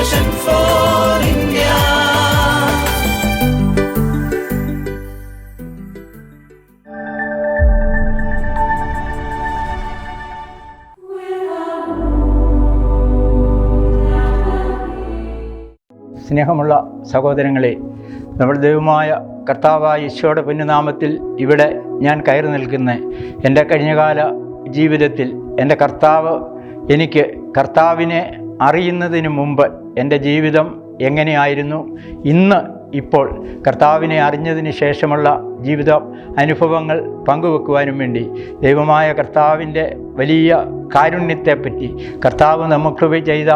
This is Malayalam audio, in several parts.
For India. സ്നേഹമുള്ള സഹോദരങ്ങളെ നമ്മുടെ ദൈവമായ കർത്താവായ ഈശോയുടെ പുണ്യനാമത്തിൽ ഇവിടെ ഞാൻ കയറി നിൽക്കുന്ന എന്റെ കഴിഞ്ഞകാല ജീവിതത്തിൽ എന്റെ കർത്താവ് എനിക്ക് കർത്താവിനെ അറിയുന്നതിന് മുമ്പ് എന്റെ ജീവിതം എങ്ങനെയായിരുന്നു? ഇന്ന് ഇപ്പോൾ കർത്താവിനെ അറിഞ്ഞതിന് ശേഷമുള്ള ജീവിത അനുഭവങ്ങൾ പങ്കുവെക്കുവാനും വേണ്ടി ദൈവമായ കർത്താവിന്റെ വലിയ കാരുണ്യത്തെപ്പറ്റി കർത്താവ് നമുക്ക് ചെയ്ത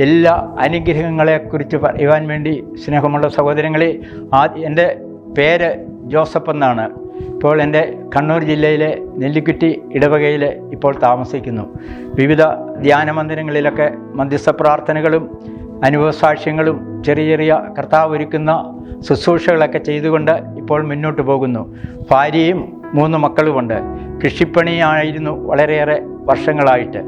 എല്ലാ അനുഗ്രഹങ്ങളെക്കുറിച്ച് പറയുവാൻ വേണ്ടി സ്നേഹമുള്ള സഹോദരങ്ങളെ ആ എന്റെ പേര് ജോസഫ് എന്നാണ്. ഇപ്പോൾ എന്റെ കണ്ണൂർ ജില്ലയിലെ നെല്ലിക്കുറ്റി ഇടവകയിൽ ഇപ്പോൾ താമസിക്കുന്നു. വിവിധ ധ്യാന മന്ദിരങ്ങളിലൊക്കെ മധ്യസ്ഥ പ്രാർത്ഥനകളും അനുഭവസാക്ഷ്യങ്ങളും ചെറിയ ചെറിയ കർത്താവ് ഒരുക്കുന്ന ശുശ്രൂഷകളൊക്കെ ചെയ്തുകൊണ്ട് ഇപ്പോൾ മുന്നോട്ട് പോകുന്നു. ഭാര്യയും മൂന്ന് മക്കളുമുണ്ട്. കൃഷിപ്പണിയായിരുന്നു വളരെയേറെ വർഷങ്ങളായിട്ട്.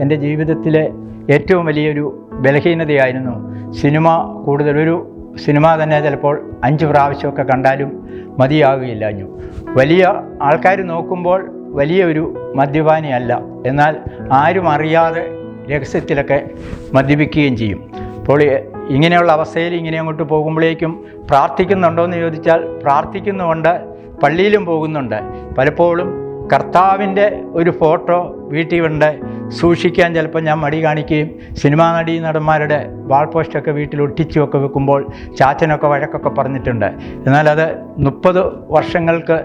എന്റെ ജീവിതത്തിലെ ഏറ്റവും വലിയൊരു ബലഹീനതയായിരുന്നു സിനിമ. കൂടുതലൊരു സിനിമ തന്നെ ചിലപ്പോൾ അഞ്ച് പ്രാവശ്യമൊക്കെ കണ്ടാലും മതിയാകുകയില്ലാഞ്ഞു വലിയ ആൾക്കാർ നോക്കുമ്പോൾ വലിയൊരു മദ്യപാനിയല്ല. എന്നാൽ ആരും അറിയാതെ രഹസ്യത്തിലൊക്കെ മദ്യപിക്കുകയും ചെയ്യും. അപ്പോൾ ഇങ്ങനെയുള്ള അവസ്ഥയിൽ ഇങ്ങനെ അങ്ങോട്ട് പോകുമ്പോഴേക്കും പ്രാർത്ഥിക്കുന്നുണ്ടോ എന്ന് ചോദിച്ചാൽ പ്രാർത്ഥിക്കുന്നുണ്ട് പള്ളിയിലും പോകുന്നുണ്ട്. പലപ്പോഴും കർത്താവിന്റെ ഒരു ഫോട്ടോ വീട്ടിൽ ഉണ്ട് സൂക്ഷിക്കാൻ ചിലപ്പോൾ ഞാൻ മടി കാണിക്കുകയും സിനിമാ നടീ നടന്മാരുടെ വാൾ പോസ്റ്റൊക്കെ വീട്ടിൽ ഒട്ടിച്ചുമൊക്കെ വെക്കുമ്പോൾ ചാച്ചനൊക്കെ വഴക്കൊക്കെ പറഞ്ഞിട്ടുണ്ട്. എന്നാൽ അത് മുപ്പത് വർഷങ്ങൾക്ക്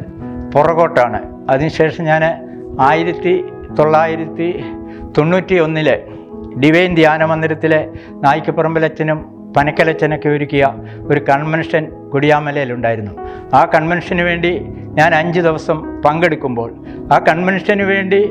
പുറകോട്ടാണ്. അതിനുശേഷം ഞാൻ ആയിരത്തി തൊള്ളായിരത്തി തൊണ്ണൂറ്റി ഒന്നിലെ ഡിവൈൻ ധ്യാന മന്ദിരത്തിലെ നായിക്കപ്പറമ്പിലച്ഛനും പനക്കലച്ചനൊക്കെ ഒരുക്കിയ ഒരു കൺവെൻഷൻ കുടിയാമലയിലുണ്ടായിരുന്നു. ആ കൺവെൻഷന് വേണ്ടി ഞാൻ അഞ്ച് ദിവസം പങ്കെടുക്കുമ്പോൾ ആ കൺവെൻഷന് വേണ്ടി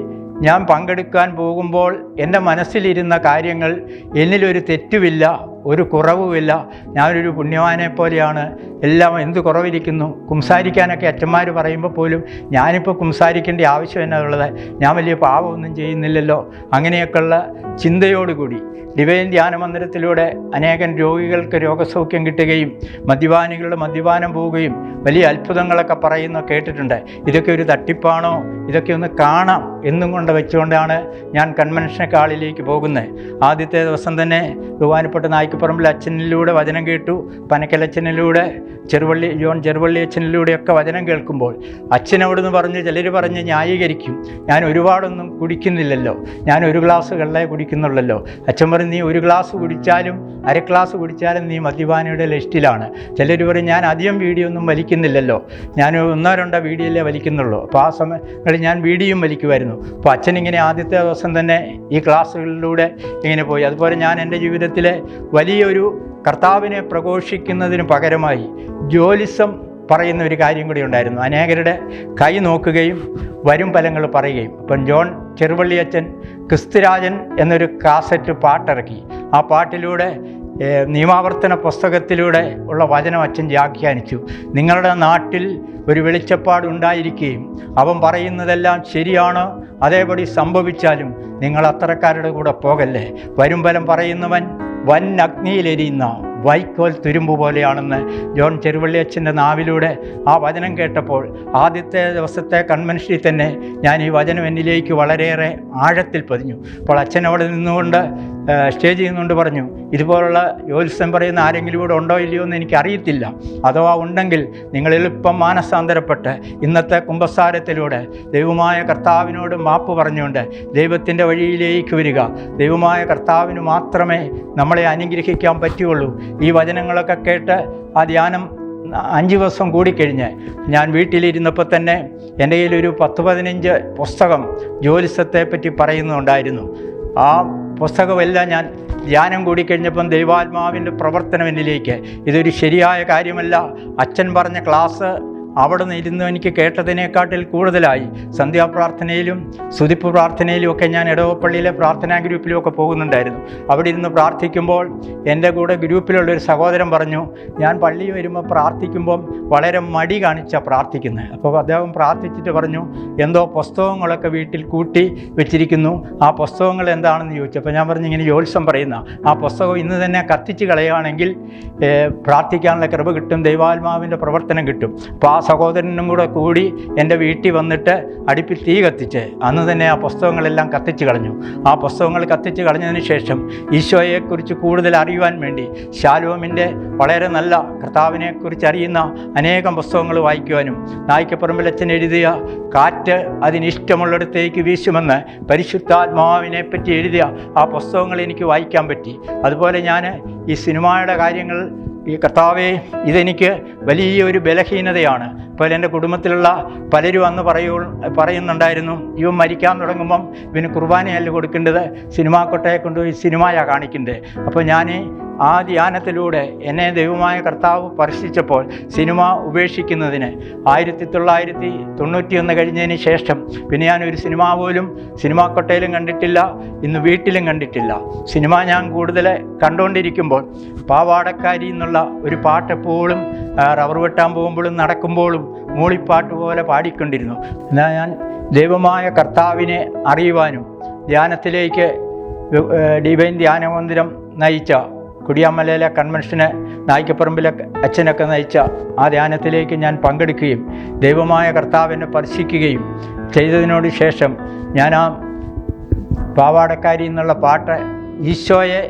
ഞാൻ പങ്കെടുക്കാൻ പോകുമ്പോൾ എന്റെ മനസ്സിലിരുന്ന കാര്യങ്ങൾ എന്നിലൊരു തെറ്റുമില്ല ഒരു കുറവുമില്ല ഞാനൊരു പുണ്യവാനെ പോലെയാണ്. എല്ലാം എന്ത് കുറവിരിക്കുന്നു? കുംസാരിക്കാനൊക്കെ അച്ഛന്മാർ പറയുമ്പോൾ പോലും ഞാനിപ്പോൾ കുംസാരിക്കേണ്ട ആവശ്യം എന്നുള്ളത് ഞാൻ വലിയ പാപമൊന്നും ചെയ്യുന്നില്ലല്ലോ. അങ്ങനെയൊക്കെയുള്ള ചിന്തയോടുകൂടി ഡിവൈൻ ധ്യാന മന്ദിരത്തിലൂടെ അനേകം രോഗികൾക്ക് രോഗസൗഖ്യം കിട്ടുകയും മദ്യപാനികളുടെ മദ്യപാനം പോവുകയും വലിയ അത്ഭുതങ്ങളൊക്കെ പറയുന്ന കേട്ടിട്ടുണ്ട്. ഇതൊക്കെ ഒരു തട്ടിപ്പാണോ? ഇതൊക്കെ ഒന്ന് കാണാം എന്നും കൊണ്ട് വെച്ചുകൊണ്ടാണ് ഞാൻ കൺവെൻഷൻ കാളിലേക്ക് പോകുന്നത്. ആദ്യത്തെ ദിവസം തന്നെ ബഹുമാനപ്പെട്ട നായിക്കപ്പറമ്പിൽ അച്ഛനിലൂടെ വചനം കേട്ടു. പനക്കലച്ഛനിലൂടെ ചെറുവള്ളി ജോൺ ചെറുവള്ളി അച്ഛനിലൂടെയൊക്കെ വചനം കേൾക്കുമ്പോൾ അച്ഛൻ അവിടുന്ന് പറഞ്ഞ് ചിലർ പറഞ്ഞ് ന്യായീകരിക്കും. ഞാൻ ഒരുപാടൊന്നും കുടിക്കുന്നില്ലല്ലോ. ഞാൻ ഒരു ഗ്ലാസ് വെള്ളമേ കുടിക്കുന്നുള്ളല്ലോ അച്ഛൻ പറയും നീ ഒരു ഗ്ലാസ് കുടിച്ചാലും അര ഗ്ലാസ് കുടിച്ചാലും നീ മദ്യപാനിയുടെ ലിസ്റ്റിലാണ്. ചിലർ പറയും ഞാൻ അധികം വീഡിയോ ഒന്നും വലിക്കുന്നില്ലല്ലോ. ഞാൻ ഒന്നോ രണ്ടോ വീഡിയോയിലേ വലിക്കുന്നുള്ളൂ. അപ്പോൾ ആ സമയങ്ങളിൽ ഞാൻ വീഡിയോയും വലിക്കുമായിരുന്നു. അപ്പോൾ അച്ഛൻ ഇങ്ങനെ ആദ്യത്തെ ദിവസം തന്നെ ഈ ക്ലാസ്സുകളിലൂടെ ഇങ്ങനെ പോയി. അതുപോലെ ഞാൻ എന്റെ ജീവിതത്തിലെ വലിയൊരു കർത്താവിനെ പ്രഘോഷിക്കുന്നതിന് പകരമായി ജോലിസം പറയുന്ന ഒരു കാര്യം കൂടി ഉണ്ടായിരുന്നു. അനേകരുടെ കൈ നോക്കുകയും വരും ഫലങ്ങൾ പറയുകയും. അപ്പം ജോൺ ചെറുവള്ളി അച്ഛൻ ക്രിസ്തുരാജൻ എന്നൊരു കാസറ്റ് പാട്ടിറക്കി. ആ പാട്ടിലൂടെ നിയമാവർത്തന പുസ്തകത്തിലൂടെ ഉള്ള വചനം അച്ഛൻ വ്യാഖ്യാനിച്ചു. നിങ്ങളുടെ നാട്ടിൽ ഒരു വെളിച്ചപ്പാട് ഉണ്ടായിരിക്കുകയും അവൻ പറയുന്നതെല്ലാം ശരിയാണ് അതേപടി സംഭവിച്ചാലും നിങ്ങൾ അത്തരക്കാരുടെ കൂടെ പോകല്ലേ? വരും ഫലം പറയുന്നവൻ വൻ അഗ്നിയിലെരിയുന്ന വൈക്കോൽ തുരുമ്പ് പോലെയാണെന്ന് ജോൺ ചെറുവള്ളി അച്ഛന്റെ നാവിലൂടെ ആ വചനം കേട്ടപ്പോൾ ആദ്യത്തെ ദിവസത്തെ കൺവെൻഷനിൽ തന്നെ ഞാൻ ഈ വചനം എന്നിലേക്ക് വളരെയേറെ ആഴത്തിൽ പതിഞ്ഞു. അപ്പോൾ അച്ഛൻ അവിടെ നിന്നുകൊണ്ട് ആ, ചെയ്യുന്നുണ്ട് പറഞ്ഞു. ഇതുപോലുള്ള ജ്യോത്സ്യം പറയുന്ന ആരെങ്കിലും ഇവിടെ ഉണ്ടോ ഇല്ലയോ എന്ന് എനിക്കറിയത്തില്ല അഥവാ ഉണ്ടെങ്കിൽ നിങ്ങൾ എളുപ്പം മാനസാന്തരപ്പെട്ട് ഇന്നത്തെ കുംഭസാരത്തിലൂടെ ദൈവമായ കർത്താവിനോട് മാപ്പ് പറഞ്ഞുകൊണ്ട് ദൈവത്തിന്റെ വഴിയിലേക്ക് വരിക. ദൈവമായ കർത്താവിന് മാത്രമേ നമ്മളെ അനുഗ്രഹിക്കാൻ പറ്റുകയുള്ളൂ. ഈ വചനങ്ങളൊക്കെ കേട്ട് ആ ധ്യാനം അഞ്ച് ദിവസം കൂടിക്കഴിഞ്ഞ് ഞാൻ വീട്ടിലിരുന്നപ്പോൾ തന്നെ എന്റെ കയ്യിലൊരു പത്ത് പതിനഞ്ച് പുസ്തകം ജ്യോത്സ്യത്തെ പറ്റി പറയുന്നുണ്ടായിരുന്നു. ആ പുസ്തകമെല്ലാം ഞാൻ ധ്യാനം കൂടിക്കഴിഞ്ഞപ്പം ദൈവാത്മാവിന്റെ പ്രവർത്തനം എന്നിലേക്ക്. ഇതൊരു ശരിയായ കാര്യമല്ല. അച്ഛൻ പറഞ്ഞ ക്ലാസ് അവിടെ ഇരുന്ന് എനിക്ക് കേട്ടതിനെക്കാട്ടിൽ കൂടുതലായി. സന്ധ്യാപ്രാർത്ഥനയിലും സ്തുതിപ്പ് പ്രാർത്ഥനയിലും ഒക്കെ ഞാൻ ഇടവപ്പള്ളിയിലെ പ്രാർത്ഥനാ ഗ്രൂപ്പിലും ഒക്കെ പോകുന്നുണ്ടായിരുന്നു. അവിടെ ഇരുന്ന് പ്രാർത്ഥിക്കുമ്പോൾ എന്റെ കൂടെ ഗ്രൂപ്പിലുള്ള ഒരു സഹോദരൻ പറഞ്ഞു ഞാൻ പള്ളി വരുമ്പോൾ പ്രാർത്ഥിക്കുമ്പം വളരെ മടി കാണിച്ചാണ് പ്രാർത്ഥിക്കുന്നത് അപ്പോൾ അദ്ദേഹം പ്രാർത്ഥിച്ചിട്ട് പറഞ്ഞു എന്തോ പുസ്തകങ്ങളൊക്കെ വീട്ടിൽ കൂട്ടി വെച്ചിരിക്കുന്നു. ആ പുസ്തകങ്ങൾ എന്താണെന്ന് ചോദിച്ചു. അപ്പോൾ ഞാൻ പറഞ്ഞു ഇങ്ങനെ ജ്യോത്സ്യം പറയുന്ന ആ പുസ്തകം ഇന്ന് തന്നെ കത്തിച്ച് കളയുകയാണെങ്കിൽ പ്രാർത്ഥിക്കാനുള്ള കൃപ കിട്ടും ദൈവാത്മാവിന്റെ പ്രവർത്തനം കിട്ടും. അപ്പോൾ ആ സഹോദരനും കൂടെ കൂടി എന്റെ വീട്ടിൽ വന്നിട്ട് അടുപ്പിൽ തീ കത്തിച്ച് അന്ന് തന്നെ ആ പുസ്തകങ്ങളെല്ലാം കത്തിച്ച് കളഞ്ഞു. ആ പുസ്തകങ്ങൾ കത്തിച്ച് കളഞ്ഞതിന് ശേഷം ഈശോയെക്കുറിച്ച് കൂടുതൽ അറിയുവാൻ വേണ്ടി ശാലോമിന്റെ വളരെ നല്ല കർത്താവിനെക്കുറിച്ച് അറിയുന്ന അനേകം പുസ്തകങ്ങൾ വായിക്കുവാനും നായിക്കപ്പറമ്പിൽ അച്ഛൻ എഴുതിയ കാറ്റ് അതിനിഷ്ടമുള്ളിടത്തേക്ക് വീശുമെന്ന് പരിശുദ്ധാത്മാവിനെ പറ്റി എഴുതിയ ആ പുസ്തകങ്ങൾ എനിക്ക് വായിക്കാൻ പറ്റി. അതുപോലെ ഞാൻ ഈ സിനിമയുടെ കാര്യങ്ങൾ ഈ കർത്താവെ ഇതെനിക്ക് വലിയൊരു ബലഹീനതയാണ്. ഇപ്പോൾ എന്റെ കുടുംബത്തിലുള്ള പലരും അന്ന് പറയൂ പറയുന്നുണ്ടായിരുന്നു ഇവൻ മരിക്കാൻ തുടങ്ങുമ്പം ഇവന് കുർബാനയല്ല കൊടുക്കേണ്ടത്. സിനിമാ കൊട്ടയെ കൊണ്ടുപോയി സിനിമയാണ് കാണിക്കേണ്ടത് അപ്പോൾ ഞാൻ ആ ധ്യാനത്തിലൂടെ എന്നെ ദൈവമായ കർത്താവ് സ്പർശിച്ചപ്പോൾ സിനിമ ഉപേക്ഷിക്കുന്നതിന് ആയിരത്തി തൊള്ളായിരത്തി തൊണ്ണൂറ്റിയൊന്ന് കഴിഞ്ഞതിന് ശേഷം പിന്നെ ഞാൻ ഒരു സിനിമ പോലും സിനിമാ കൊട്ടയിലും കണ്ടിട്ടില്ല ഇന്ന് വീട്ടിലും കണ്ടിട്ടില്ല. സിനിമ ഞാൻ കൂടുതൽ കണ്ടുകൊണ്ടിരിക്കുമ്പോൾ പാവാടക്കാരി എന്നുള്ള ഒരു പാട്ട് എപ്പോഴും റബ്ബർ വെട്ടാൻ പോകുമ്പോഴും നടക്കുമ്പോഴും മൂളിപ്പാട്ട് പോലെ പാടിക്കൊണ്ടിരുന്നു. എന്നാൽ ഞാൻ ദൈവമായ കർത്താവിനെ അറിയുവാനും ധ്യാനത്തിലേക്ക് ഡിവൈൻ ധ്യാനമന്ദിരം നയിച്ച കുടിയാമലയിലെ കൺവെൻഷന് നായിക്കപ്പറമ്പിലെ അച്ഛനൊക്കെ നയിച്ച ആ ധ്യാനത്തിലേക്ക് ഞാൻ പങ്കെടുക്കുകയും ദൈവമായ കർത്താവിനെ സ്പർശിക്കുകയും ചെയ്തതിനോട് ശേഷം ഞാൻ ആ പാവാടക്കാരി എന്നുള്ള പാട്ട് ഈശോയെ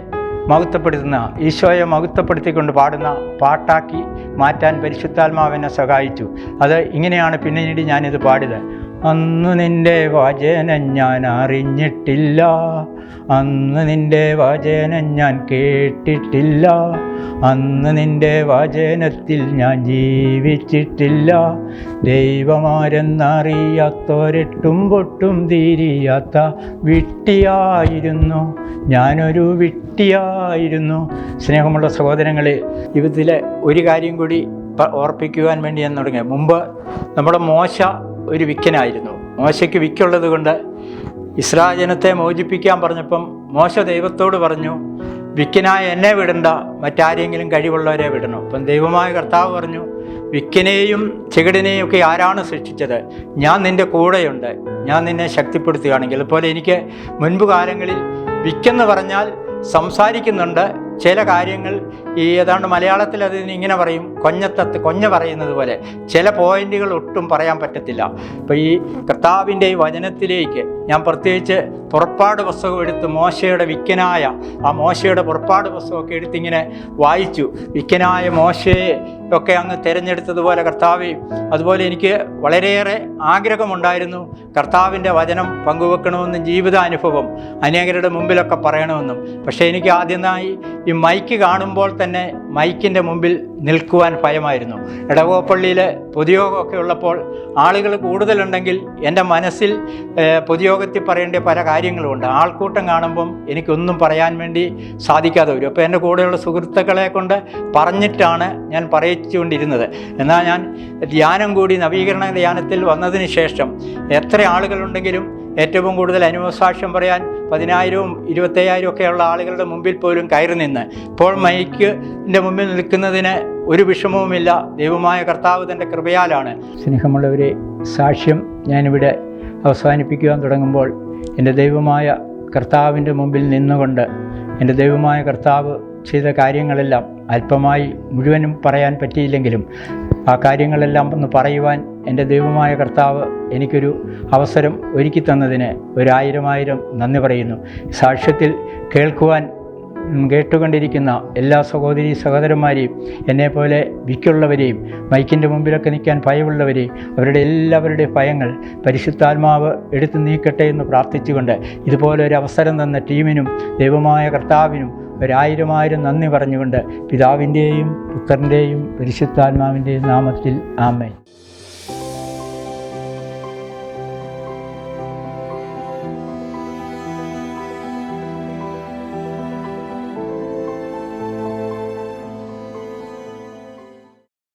മഹത്വപ്പെടുത്തുന്ന ഈശോയെ മഹത്വപ്പെടുത്തിക്കൊണ്ട് പാടുന്ന പാട്ടാക്കി മാറ്റാൻ പരിശുദ്ധാത്മാവിനെ സഹായിച്ചു. അത് ഇങ്ങനെയാണ് പിന്നീട് ഞാനിത് പാടിയത്. അന്ന് നിന്റെ വചനം ഞാൻ അറിഞ്ഞിട്ടില്ല. അന്ന് നിന്റെ വചനം ഞാൻ കേട്ടിട്ടില്ല. അന്ന് നിന്റെ വചനത്തിൽ ഞാൻ ജീവിച്ചിട്ടില്ല. ദൈവമാരെന്നറിയാത്തോരെട്ടും പൊട്ടും തീരിയാത്ത വിട്ടിയായിരുന്നു. ഞാനൊരു വിട്ടിയായിരുന്നു. സ്നേഹമുള്ള സഹോദരങ്ങളെ ഇതിലെ ഒരു കാര്യം കൂടി ഓർപ്പിക്കുവാൻ വേണ്ടി ഞാൻ തുടങ്ങിയത് മുമ്പ് നമ്മുടെ മോശ ഒരു വിക്കനായിരുന്നു. മോശയ്ക്ക് വിക്കുള്ളത് കൊണ്ട് ഇസ്രാജനത്തെ ജനത്തെ മോചിപ്പിക്കാൻ പറഞ്ഞപ്പം മോശ ദൈവത്തോട് പറഞ്ഞു വിക്കനായ എന്നെ വിടണ്ട മറ്റാരെങ്കിലും കഴിവുള്ളവരെ വിടണം. അപ്പം ദൈവമായ കർത്താവ് പറഞ്ഞു വിക്കനെയും ചെകിടിനെയും ഒക്കെ ആരാണ് സൃഷ്ടിച്ചത്? ഞാൻ നിന്റെ കൂടെയുണ്ട്. ഞാൻ നിന്നെ ശക്തിപ്പെടുത്തുകയാണെങ്കിൽ. അതുപോലെ എനിക്ക് മുൻപ് കാലങ്ങളിൽ വിക്കെന്ന് പറഞ്ഞാൽ സംസാരിക്കുന്നുണ്ട്. ചില കാര്യങ്ങൾ ഈ ഏതാണ്ട് മലയാളത്തിൽ അതിന് ഇങ്ങനെ പറയും. കൊഞ്ഞത്തത്ത് കൊഞ്ഞ പറയുന്നത് പോലെ. ചില പോയിന്റുകൾ ഒട്ടും പറയാൻ പറ്റത്തില്ല. അപ്പോൾ ഈ കർത്താവിന്റെ ഈ വചനത്തിലേക്ക് ഞാൻ പ്രത്യേകിച്ച് പുറപ്പാട് പുസ്തകം എടുത്ത് മോശയുടെ വിക്കനായ ആ മോശയുടെ പുറപ്പാട് പുസ്തകമൊക്കെ എടുത്തിങ്ങനെ വായിച്ചു. വിക്കനായ മോശയെ ഒക്കെ അങ്ങ് തിരഞ്ഞെടുത്തതുപോലെ കർത്താവ് അതുപോലെ എനിക്ക് വളരെയേറെ ആഗ്രഹമുണ്ടായിരുന്നു കർത്താവിന്റെ വചനം പങ്കുവെക്കണമെന്നും ജീവിതാനുഭവം അനേകരുടെ മുമ്പിലൊക്കെ പറയണമെന്നും. പക്ഷേ എനിക്ക് ആദ്യമായി ഈ മൈക്ക് കാണുമ്പോൾ തന്നെ മൈക്കിന്റെ മുമ്പിൽ നിൽക്കുവാൻ ഭയമായിരുന്നു. ഇടവോപ്പള്ളിയിൽ പൊതുയോഗമൊക്കെ ഉള്ളപ്പോൾ ആളുകൾ കൂടുതലുണ്ടെങ്കിൽ എന്റെ മനസ്സിൽ പൊതുയോഗത്തിൽ പറയേണ്ട പല കാര്യങ്ങളുമുണ്ട്. ആൾക്കൂട്ടം കാണുമ്പം എനിക്കൊന്നും പറയാൻ വേണ്ടി സാധിക്കാതെ വരും. അപ്പോൾ എന്റെ കൂടെയുള്ള സുഹൃത്തുക്കളെ കൊണ്ട് പറഞ്ഞിട്ടാണ് ഞാൻ പറയിച്ചുകൊണ്ടിരുന്നത്. എന്നാൽ ഞാൻ ധ്യാനം കൂടി നവീകരണ ധ്യാനത്തിൽ വന്നതിന് ശേഷം എത്ര ആളുകളുണ്ടെങ്കിലും ഏറ്റവും കൂടുതൽ അനുഭവസാക്ഷ്യം പറയാൻ പതിനായിരവും ഇരുപത്തയ്യായിരം ഒക്കെയുള്ള ആളുകളുടെ മുമ്പിൽ പോലും കയറി നിന്ന് ഇപ്പോൾ മൈക്കിന്റെ മുമ്പിൽ നിൽക്കുന്നതിന് ഒരു വിഷമവുമില്ല. ദൈവമായ കർത്താവ് തന്റെ കൃപയാലാണ്. സ്നേഹമുള്ളവരെ സാക്ഷ്യം ഞാനിവിടെ അവസാനിപ്പിക്കുവാൻ തുടങ്ങുമ്പോൾ എന്റെ ദൈവമായ കർത്താവിന്റെ മുമ്പിൽ നിന്നുകൊണ്ട് എന്റെ ദൈവമായ കർത്താവ് ചെയ്ത കാര്യങ്ങളെല്ലാം അല്പമായി മുഴുവനും പറയാൻ പറ്റിയില്ലെങ്കിലും ആ കാര്യങ്ങളെല്ലാം ഒന്ന് പറയുവാൻ എന്റെ ദൈവമായ കർത്താവ് എനിക്കൊരു അവസരം ഒരുക്കി തന്നതിന് ഒരായിരം ആയിരം നന്ദി പറയുന്നു. സാക്ഷ്യത്തിൽ കേൾക്കുവാൻ കേട്ടുകൊണ്ടിരിക്കുന്ന എല്ലാ സഹോദരി സഹോദരന്മാരെയും എന്നെപ്പോലെ വിക്കുള്ളവരെയും മൈക്കിന്റെ മുമ്പിലൊക്കെ നിൽക്കാൻ ഭയമുള്ളവരെയും അവരുടെ എല്ലാവരുടെയും ഭയങ്ങൾ പരിശുദ്ധാത്മാവ് എടുത്തു നീക്കട്ടെ എന്ന് പ്രാർത്ഥിച്ചുകൊണ്ട് ഇതുപോലെ ഒരു അവസരം തന്ന ടീമിനും ദൈവമായ കർത്താവിനും ഒരായിരം ആയിരം നന്ദി പറഞ്ഞുകൊണ്ട് പിതാവിന്റെയും പുത്രന്റെയും പരിശുദ്ധാത്മാവിന്റെയും നാമത്തിൽ ആമേൻ.